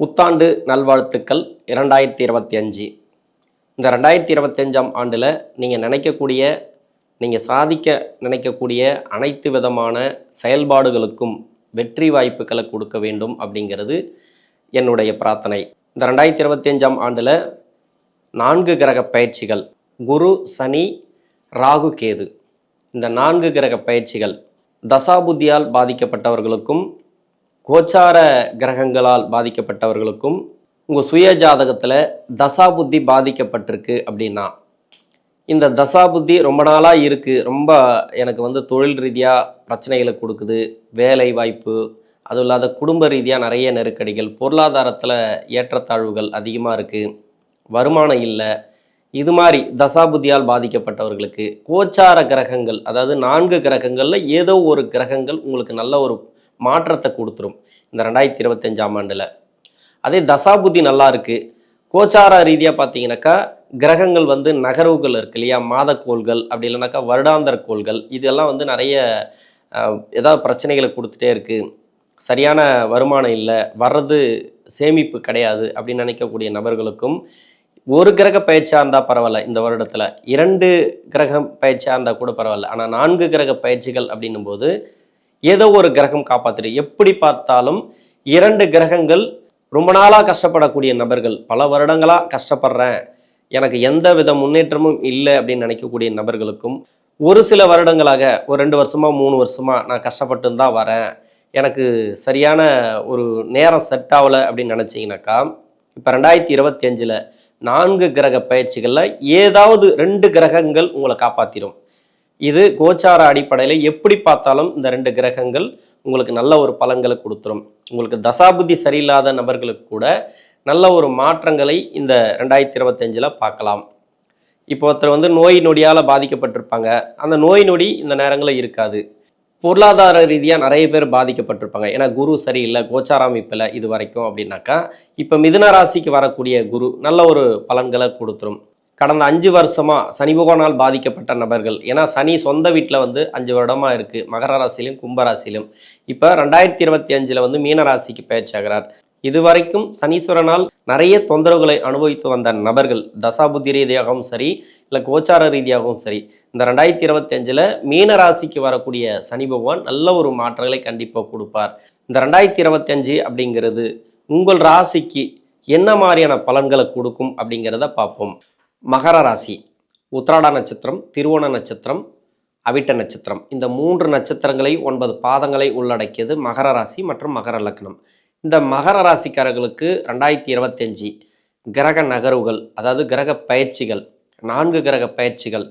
புத்தாண்டு நல்வாழ்த்துக்கள் இரண்டாயிரத்தி இருபத்தி அஞ்சு. இந்த ரெண்டாயிரத்தி இருபத்தஞ்சாம் ஆண்டில் நீங்கள் நினைக்கக்கூடிய நீங்கள் சாதிக்க நினைக்கக்கூடிய அனைத்து விதமான செயல்பாடுகளுக்கும் வெற்றி வாய்ப்புகளை கொடுக்க வேண்டும் அப்படிங்கிறது என்னுடைய பிரார்த்தனை. இந்த ரெண்டாயிரத்தி இருபத்தஞ்சாம் ஆண்டில் நான்கு கிரக பயிற்சிகள் குரு சனி ராகு கேது. இந்த நான்கு கிரக பயிற்சிகள் தசாபுத்தியால் பாதிக்கப்பட்டவர்களுக்கும் கோச்சார கிரகங்களால் பாதிக்கப்பட்டவர்களுக்கும் உங்கள் சுய ஜாதகத்தில் தசாபுத்தி பாதிக்கப்பட்டிருக்கு அப்படின்னா இந்த தசாபுத்தி ரொம்ப நாளாக இருக்குது ரொம்ப எனக்கு வந்து தொழில் ரீதியாக பிரச்சனைகளை கொடுக்குது. வேலை வாய்ப்பு அதுவும் இல்லாத குடும்ப ரீதியாக நிறைய நெருக்கடிகள் பொருளாதாரத்தில் ஏற்றத்தாழ்வுகள் அதிகமாக இருக்குது வருமானம் இல்லை. இது மாதிரி தசாபுத்தியால் பாதிக்கப்பட்டவர்களுக்கு கோச்சார கிரகங்கள் அதாவது நான்கு கிரகங்களில் ஏதோ ஒரு கிரகங்கள் உங்களுக்கு நல்ல ஒரு மாற்றத்தை கொடுத்துரும் இந்த ரெண்டாயிரத்தி இருபத்தஞ்சாம் ஆண்டில். அதே தசாபுத்தி நல்லா இருக்குது கோச்சார ரீதியாக பார்த்தீங்கன்னாக்கா கிரகங்கள் வந்து நகர்வுகள் இருக்கு இல்லையா? மாதக்கோள்கள் அப்படி இல்லைனாக்கா வருடாந்தர கோள்கள் இதெல்லாம் வந்து நிறைய ஏதாவது பிரச்சனைகளை கொடுத்துட்டே இருக்குது சரியான வருமானம் இல்லை வர்றது சேமிப்பு கிடையாது அப்படின்னு நினைக்கக்கூடிய நபர்களுக்கும் ஒரு கிரக பயிற்சியாக இருந்தால் பரவாயில்ல இந்த வருடத்தில். இரண்டு கிரகம் பயிற்சியாக இருந்தால் கூட பரவாயில்ல. ஆனால் நான்கு கிரக பயிற்சிகள் அப்படின்னும் போது ஏதோ ஒரு கிரகம் காப்பாற்றிடு எப்படி பார்த்தாலும் இரண்டு கிரகங்கள் ரொம்ப நாளாக கஷ்டப்படக்கூடிய நபர்கள். பல வருடங்களாக கஷ்டப்படுறேன். எனக்கு எந்த வித முன்னேற்றமும் இல்லை அப்படின்னு நினைக்கக்கூடிய நபர்களுக்கும் ஒரு சில வருடங்களாக ஒரு ரெண்டு வருஷமா மூணு வருஷமா நான் கஷ்டப்பட்டு தான் வரேன். எனக்கு சரியான ஒரு நேரம் செட் ஆகலை அப்படின்னு நினச்சிங்கனாக்கா இப்போ ரெண்டாயிரத்தி இருபத்தி அஞ்சில் நான்கு கிரக பயிற்சிகளில் ஏதாவது ரெண்டு கிரகங்கள் உங்களை காப்பாற்றிடும் இது கோச்சார அடிப்படையில் எப்படி பார்த்தாலும் இந்த ரெண்டு கிரகங்கள் உங்களுக்கு நல்ல ஒரு பலன்களை கொடுத்துரும். உங்களுக்கு தசாபுத்தி சரியில்லாத நபர்களுக்கு கூட நல்ல ஒரு மாற்றங்களை இந்த ரெண்டாயிரத்தி இருபத்தஞ்சில் பார்க்கலாம். இப்போ ஒருத்தர் வந்து நோய் நொடியால் பாதிக்கப்பட்டிருப்பாங்க. அந்த நோய் நொடி இந்த நேரங்களில் இருக்காது. பொருளாதார ரீதியாக நிறைய பேர் பாதிக்கப்பட்டிருப்பாங்க. ஏன்னா குரு சரியில்லை கோச்சார அமைப்பில் இது வரைக்கும் அப்படின்னாக்கா இப்போ மிதுன ராசிக்கு வரக்கூடிய குரு நல்ல ஒரு பலன்களை கொடுத்துரும். கடந்த அஞ்சு வருஷமாக சனி பகவானால் பாதிக்கப்பட்ட நபர்கள். ஏன்னா சனி சொந்த வீட்டில் வந்து அஞ்சு வருடமாக இருக்குது மகர ராசியிலும் கும்பராசிலும் இப்போ ரெண்டாயிரத்தி இருபத்தி அஞ்சில் வந்து மீனராசிக்கு பேச்சாகிறார் இதுவரைக்கும் சனீஸ்வரனால் நிறைய தொந்தரவுகளை அனுபவித்து வந்த நபர்கள் தசாபுத்தி ரீதியாகவும் சரி இல்லை கோச்சார ரீதியாகவும் சரி இந்த ரெண்டாயிரத்தி இருபத்தி அஞ்சில் மீன ராசிக்கு வரக்கூடிய சனி பகவான் நல்ல ஒரு மாற்றங்களை கண்டிப்பாக கொடுப்பார். இந்த ரெண்டாயிரத்தி இருபத்தி அஞ்சு அப்படிங்கிறது உங்கள் ராசிக்கு என்ன மாதிரியான பலன்களை கொடுக்கும் அப்படிங்கிறத பார்ப்போம். மகர ராசி உத்ராட நட்சத்திரம் திருவோண நட்சத்திரம் அவிட்ட நட்சத்திரம். இந்த மூன்று நட்சத்திரங்களை ஒன்பது பாதங்களை உள்ளடக்கியது மகர ராசி மற்றும் மகர லக்னம். இந்த மகர ராசிக்காரர்களுக்கு ரெண்டாயிரத்தி இருபத்தஞ்சி கிரக நகர்வுகள் அதாவது கிரக பயிற்சிகள் நான்கு கிரக பயிற்சிகள்.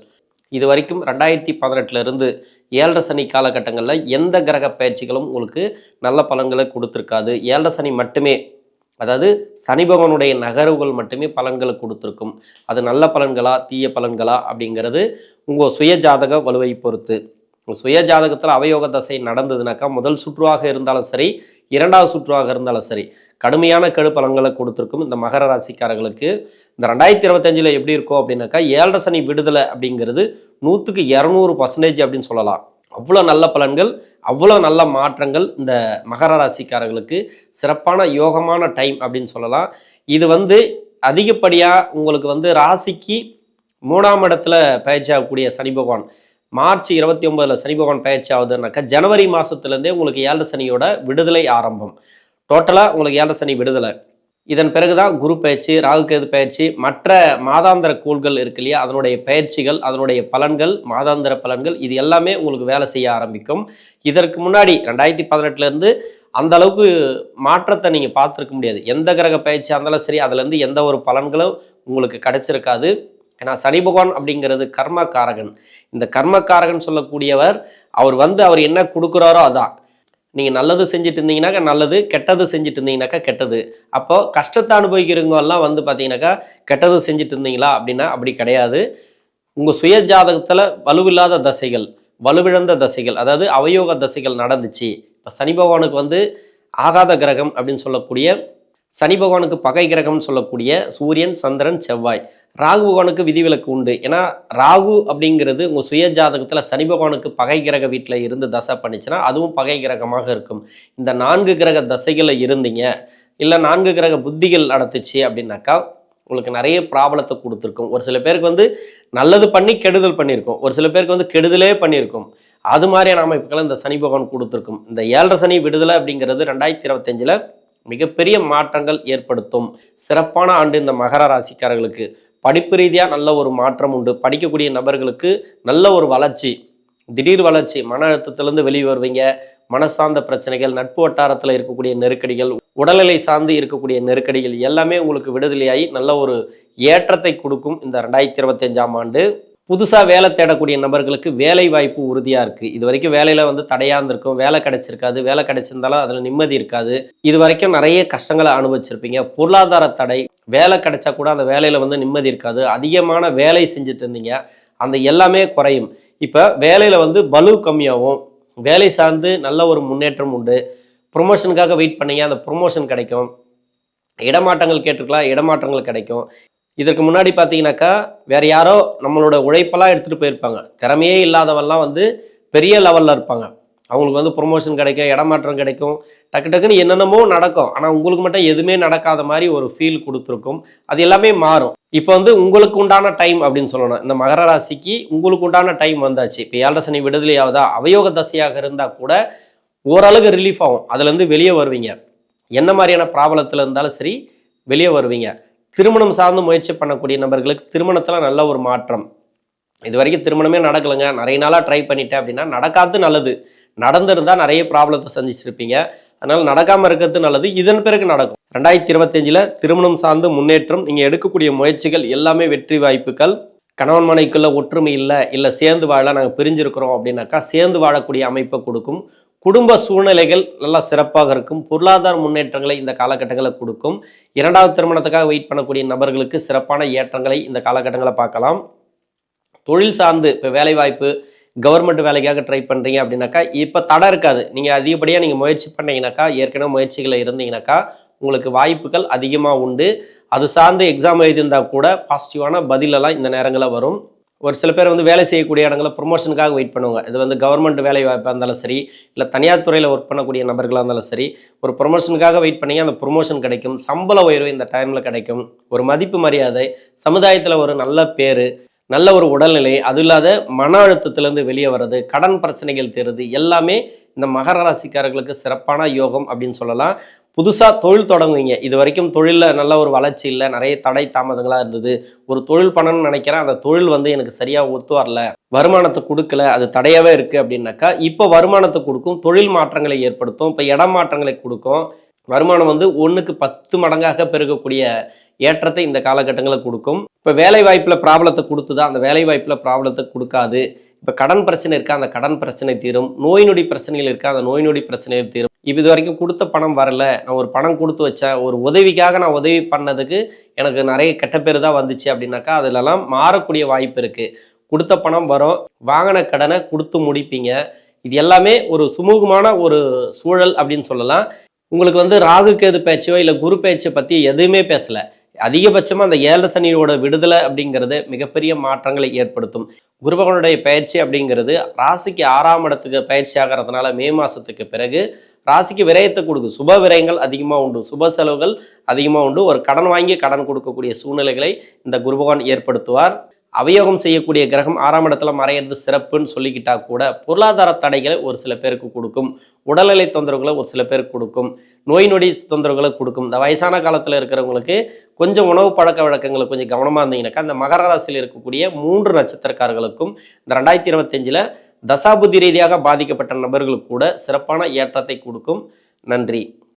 இது வரைக்கும் ரெண்டாயிரத்தி பதினெட்டுலேருந்து ஏழரை சனி காலகட்டங்களில் எந்த கிரக பயிற்சிகளும் உங்களுக்கு நல்ல பலன்களை கொடுத்துருக்காது. ஏழரை சனி மட்டுமே அதாவது சனி பகவானுடைய நகர்வுகள் மட்டுமே பலன்களை கொடுத்துருக்கும். அது நல்ல பலன்களா தீய பலன்களா அப்படிங்கிறது உங்கள் சுய ஜாதக வலுவை பொறுத்து. உங்கள் சுய ஜாதகத்தில் அவயோக தசை நடந்ததுனாக்கா முதல் சுற்றுவாக இருந்தாலும் சரி இரண்டாவது சுற்றுவாக இருந்தாலும் சரி கடுமையான கெடு பலன்களை கொடுத்துருக்கும் இந்த மகர ராசிக்காரர்களுக்கு. இந்த ரெண்டாயிரத்தி இருபத்தஞ்சில் எப்படி இருக்கும் அப்படின்னாக்கா ஏழரை சனி விடுதலை அப்படிங்கிறது நூற்றுக்கு இரநூறு பர்சன்டேஜ் அப்படின்னு சொல்லலாம். அவ்வளோ நல்ல பலன்கள் அவ்வளோ நல்ல மாற்றங்கள் இந்த மகர ராசிக்காரர்களுக்கு சிறப்பான யோகமான டைம் அப்படின்னு சொல்லலாம். இது வந்து அதிகப்படியாக உங்களுக்கு வந்து ராசிக்கு மூணாம் இடத்துல பயிற்சி ஆகக்கூடிய சனி பகவான். மார்ச் இருபத்தி ஒன்பதில் சனி பகவான் பயிற்சி ஆகுதுன்னாக்கா ஜனவரி மாதத்துலேருந்தே உங்களுக்கு ஏழரை சனியோட விடுதலை ஆரம்பம். டோட்டலாக உங்களுக்கு ஏழரை சனி விடுதலை. இதன் பிறகுதான் குரு பயிற்சி ராகுகேது பயிற்சி மற்ற மாதாந்திர கோள்கள் இருக்கு இல்லையா? அதனுடைய பயிற்சிகள் அதனுடைய பலன்கள் மாதாந்திர பலன்கள் இது எல்லாமே உங்களுக்கு வேலை செய்ய ஆரம்பிக்கும். இதற்கு முன்னாடி ரெண்டாயிரத்தி பதினெட்டுலேருந்து அந்த அளவுக்கு மாற்றத்தை நீங்கள் பார்த்துருக்க முடியாது. எந்த கிரக பயிற்சியாக இருந்தாலும் சரி அதுலேருந்து எந்த ஒரு பலன்களும் உங்களுக்கு கிடைச்சிருக்காது. ஏன்னா சனி பகவான் அப்படிங்கிறது கர்மக்காரகன். இந்த கர்மக்காரகன் சொல்லக்கூடியவர் அவர் வந்து அவர் என்ன கொடுக்குறாரோ அதான். நீங்கள் நல்லது செஞ்சுட்டு இருந்தீங்கன்னாக்கா நல்லது கெட்டது செஞ்சுட்டு இருந்தீங்கன்னாக்கா கெட்டது. அப்போது கஷ்டத்தை அனுபவிக்கிறவங்கெல்லாம் வந்து பார்த்தீங்கன்னாக்கா கெட்டது செஞ்சுட்டு இருந்தீங்களா அப்படின்னா அப்படி கிடையாது. உங்கள் சுய ஜாதகத்தில் வலுவில்லாத தசைகள் வலுவிழந்த தசைகள் அதாவது அவயோக தசைகள் நடந்துச்சு. இப்போ சனி பகவானுக்கு வந்து ஆகாத கிரகம் அப்படின்னு சொல்லக்கூடிய சனி பகவானுக்கு பகை கிரகம்னு சொல்லக்கூடிய சூரியன் சந்திரன் செவ்வாய். ராகு பகவானுக்கு விதிவிலக்கு உண்டு. ஏன்னா ராகு அப்படிங்கிறது உங்க சுய ஜாதகத்துல சனி பகவானுக்கு பகை கிரக வீட்டில் இருந்து தசை பண்ணிச்சுன்னா அதுவும் பகை கிரகமாக இருக்கும். இந்த நான்கு கிரக தசைகளில் இருந்தீங்க இல்லை நான்கு கிரக புத்திகள் நடத்துச்சு அப்படின்னாக்கா உங்களுக்கு நிறைய ப்ராப்ளத்தை கொடுத்துருக்கும். ஒரு சில பேருக்கு வந்து நல்லது பண்ணி கெடுதல் பண்ணியிருக்கும். ஒரு சில பேருக்கு வந்து கெடுதலே பண்ணியிருக்கும். அது மாதிரியான அமைப்புகளை இந்த சனி பகவான் கொடுத்துருக்கும். இந்த ஏழரை சனி விடுதலை அப்படிங்கிறது ரெண்டாயிரத்தி இருபத்தஞ்சில் மிகப்பெரிய மாற்றங்கள் ஏற்படுத்தும். சிறப்பான ஆண்டு இந்த மகர ராசிக்காரர்களுக்கு. படிப்பு ரீதியாக நல்ல ஒரு மாற்றம் உண்டு. படிக்கக்கூடிய நபர்களுக்கு நல்ல ஒரு வளர்ச்சி. திடீர் வளர்ச்சி மன அழுத்தத்திலேருந்து வெளியே வருவீங்க. மனசார்ந்த பிரச்சனைகள் நட்பு வட்டாரத்தில் இருக்கக்கூடிய நெருக்கடிகள் உடல்நிலை சார்ந்து இருக்கக்கூடிய நெருக்கடிகள் எல்லாமே உங்களுக்கு விடுதலையாகி நல்ல ஒரு ஏற்றத்தை கொடுக்கும் இந்த ரெண்டாயிரத்தி இருபத்தஞ்சாம் ஆண்டு. புதுசாக வேலை தேடக்கூடிய நபர்களுக்கு வேலை வாய்ப்பு உறுதியாக இருக்குது இது வரைக்கும் வேலையில் வந்து தடையாக இருந்திருக்கும். வேலை கிடைச்சிருக்காது. வேலை கிடைச்சிருந்தாலும் அதில் நிம்மதி இருக்காது. இது வரைக்கும் நிறைய கஷ்டங்களை அனுபவிச்சிருப்பீங்க. பொருளாதார தடை வேலை கிடைச்சா கூட அந்த வேலையில் வந்து நிம்மதி இருக்காது. அதிகமான வேலை செஞ்சுட்டு இருந்தீங்க. அந்த எல்லாமே குறையும். இப்போ வேலையில் வந்து பலு கம்மியாகும். வேலை சார்ந்து நல்ல ஒரு முன்னேற்றம் உண்டு. ப்ரொமோஷனுக்காக வெயிட் பண்ணீங்க. அந்த ப்ரொமோஷன் கிடைக்கும். இடமாற்றங்கள் கேட்டிருக்கலாம். இடமாற்றங்கள் கிடைக்கும். இதற்கு முன்னாடி பார்த்தீங்கன்னாக்கா வேற யாரோ நம்மளோட உழைப்பெல்லாம் எடுத்துகிட்டு போயிருப்பாங்க. திறமையே இல்லாதவெல்லாம் வந்து பெரிய லெவலில் இருப்பாங்க. அவங்களுக்கு வந்து ப்ரொமோஷன் கிடைக்கும் இடமாற்றம் கிடைக்கும். டக்கு டக்குன்னு என்னென்னமோ நடக்கும். ஆனால் உங்களுக்கு மட்டும் எதுவுமே நடக்காத மாதிரி ஒரு ஃபீல் கொடுத்துருக்கும். அது எல்லாமே மாறும். இப்போ வந்து உங்களுக்கு உண்டான டைம் அப்படின்னு சொல்லணும். இந்த மகர ராசிக்கு உங்களுக்கு உண்டான டைம் வந்தாச்சு. இப்போ ஏழரை சனி விடுதலை ஆகுதா அவயோக தசையாக இருந்தால் கூட ஓரளவுக்கு ரிலீஃப் ஆகும். அதுலேருந்து வெளியே வருவீங்க. என்ன மாதிரியான ப்ராப்ளத்தில் இருந்தாலும் சரி வெளியே வருவீங்க. திருமணம் சார்ந்து முயற்சி பண்ணக்கூடிய நபர்களுக்கு திருமணத்தில் நல்ல ஒரு மாற்றம். இது வரைக்கும் திருமணமே நடக்கலைங்க. நிறைய நாளாக ட்ரை பண்ணிட்டேன் அப்படின்னா நடக்காது நல்லது. நடந்திருந்தால் நிறைய ப்ராப்ளத்தை சந்திச்சிருப்பீங்க. அதனால் நடக்காமல் இருக்கிறது நல்லது. இதன் பிறகு நடக்கும். ரெண்டாயிரத்தி இருபத்தஞ்சில் திருமணம் சார்ந்து முன்னேற்றம் நீங்கள் எடுக்கக்கூடிய முயற்சிகள் எல்லாமே வெற்றி வாய்ப்புகள். கணவன் மனைக்குள்ள ஒற்றுமை இல்லை இல்லை சேர்ந்து வாழ நாங்கள் பிரிஞ்சிருக்கிறோம் அப்படின்னாக்கா சேர்ந்து வாழக்கூடிய அமைப்பை கொடுக்கும். குடும்ப சூழ்நிலைகள் நல்லா சிறப்பாக இருக்கும். பொருளாதார முன்னேற்றங்களை இந்த காலகட்டங்களில் கொடுக்கும். இரண்டாவது திருமணத்துக்காக வெயிட் பண்ணக்கூடிய நபர்களுக்கு சிறப்பான ஏற்றங்களை இந்த காலகட்டங்களை பார்க்கலாம். தொழில் சார்ந்து இப்போ வேலைவாய்ப்பு கவர்மெண்ட் வேலைக்காக ட்ரை பண்ணுறீங்க அப்படின்னாக்கா இப்போ தடை இருக்காது. நீங்கள் அதிகப்படியாக நீங்கள் முயற்சி பண்ணீங்கன்னாக்கா ஏற்கனவே முயற்சிகளை இருந்தீங்கன்னாக்கா உங்களுக்கு வாய்ப்புகள் அதிகமாக உண்டு. அது சார்ந்து எக்ஸாம் எழுதியிருந்தால் கூட பாசிட்டிவான பதிலெல்லாம் இந்த நேரங்களில் வரும். ஒரு சில பேர் வந்து வேலை செய்யக்கூடிய இடங்களில் ப்ரொமோஷனுக்காக வெயிட் பண்ணுவாங்க. இது வந்து கவர்மெண்ட் வேலை வாய்ப்பாக இருந்தாலும் சரி இல்லை தனியார் துறையில் ஒர்க் பண்ணக்கூடிய நபர்களாக இருந்தாலும் சரி ஒரு ப்ரொமோஷனுக்காக வெயிட் பண்ணி அந்த ப்ரொமோஷன் கிடைக்கும். சம்பள உயர்வு இந்த டைமில் கிடைக்கும். ஒரு மதிப்பு மரியாதை சமுதாயத்தில் ஒரு நல்ல பேர் நல்ல ஒரு உடல்நிலை அது இல்லாத மன அழுத்தத்திலேருந்து வெளியே வர்றது கடன் பிரச்சனைகள் தீருது எல்லாமே இந்த மகர ராசிக்காரர்களுக்கு சிறப்பான யோகம் அப்படின்னு சொல்லலாம். புதுசாக தொழில் தொடங்குவீங்க. இது வரைக்கும் தொழிலில் நல்ல ஒரு வளர்ச்சி இல்லை நிறைய தடை தாமதங்களாக இருந்தது. ஒரு தொழில் பண்ணணும்னு நினைக்கிறேன். அந்த தொழில் வந்து எனக்கு சரியாக ஒத்து வரல. வருமானத்தை கொடுக்கல. அது தடையாகவே இருக்குது அப்படின்னாக்கா இப்போ வருமானத்தை கொடுக்கும் தொழில் மாற்றங்களை ஏற்படுத்தும். இப்போ இடம் மாற்றங்களை கொடுக்கும். வருமானம் வந்து ஒன்றுக்கு பத்து மடங்காக பெருகக்கூடிய ஏற்றத்தை இந்த காலகட்டங்களில் கொடுக்கும். இப்போ வேலை வாய்ப்பில் ப்ராப்ளத்தை கொடுத்துதா? அந்த வேலை வாய்ப்பில் ப்ராப்ளத்தை கொடுக்காது. இப்போ கடன் பிரச்சனை இருக்கா? அந்த கடன் பிரச்சனை தீரும். நோய் நொடி பிரச்சனைகள் இருக்கா? அந்த நோய் நொடி பிரச்சனைகள் தீரும். இப்போ இது வரைக்கும் கொடுத்த பணம் வரல. நான் ஒரு பணம் கொடுத்து வச்சேன். ஒரு உதவிக்காக நான் உதவி பண்ணதுக்கு எனக்கு நிறைய கெட்ட பேர் தான் வந்துச்சு அப்படின்னாக்கா அதிலெல்லாம் மாறக்கூடிய வாய்ப்பு இருக்குது கொடுத்த பணம் வரும். வாங்கின கடனை கொடுத்து முடிப்பீங்க. இது எல்லாமே ஒரு சுமூகமான ஒரு சூழல் அப்படின்னு சொல்லலாம். உங்களுக்கு வந்து ராகு கேது பேச்சோ இல்லை குரு பேச்சை பற்றி எதுவுமே பேசலை. அதிகபட்சமாக அந்த ஏழரை சனியோட விடுதலை அப்படிங்கிறது மிகப்பெரிய மாற்றங்களை ஏற்படுத்தும். குருபகனுடைய பயிற்சி அப்படிங்கிறது ராசிக்கு ஆறாம் இடத்துக்கு பயிற்சி ஆகிறதுனால மே மாதத்துக்கு பிறகு ராசிக்கு விரயத்தை கொடுக்கும். சுப விரயங்கள் அதிகமாக உண்டு. சுப செலவுகள் அதிகமாக உண்டு. ஒரு கடன் வாங்கி கடன் கொடுக்கக்கூடிய சூழ்நிலைகளை இந்த குருபகவான் ஏற்படுத்துவார். அவயோகம் செய்யக்கூடிய கிரகம் ஆறாம் இடத்துல மறையிறது சிறப்புன்னு சொல்லிக்கிட்டா கூட பொருளாதார தடைகளை ஒரு சில பேருக்கு கொடுக்கும். உடல்நிலை தொந்தரவுகளை ஒரு சில பேருக்கு கொடுக்கும். நோய் நொடி தொந்தரவுகளை கொடுக்கும். இந்த வயசான காலத்தில் இருக்கிறவங்களுக்கு கொஞ்சம் உணவு பழக்க வழக்கங்களை கொஞ்சம் கவனமாக இருந்தீங்கன்னாக்கா அந்த மகர ராசியில் இருக்கக்கூடிய மூன்று நட்சத்திரக்காரர்களுக்கும் இந்த ரெண்டாயிரத்தி இருபத்தஞ்சில் தசாபுதி ரீதியாக பாதிக்கப்பட்ட நபர்களுக்கு கூட சிறப்பான ஏற்றத்தை கொடுக்கும். நன்றி.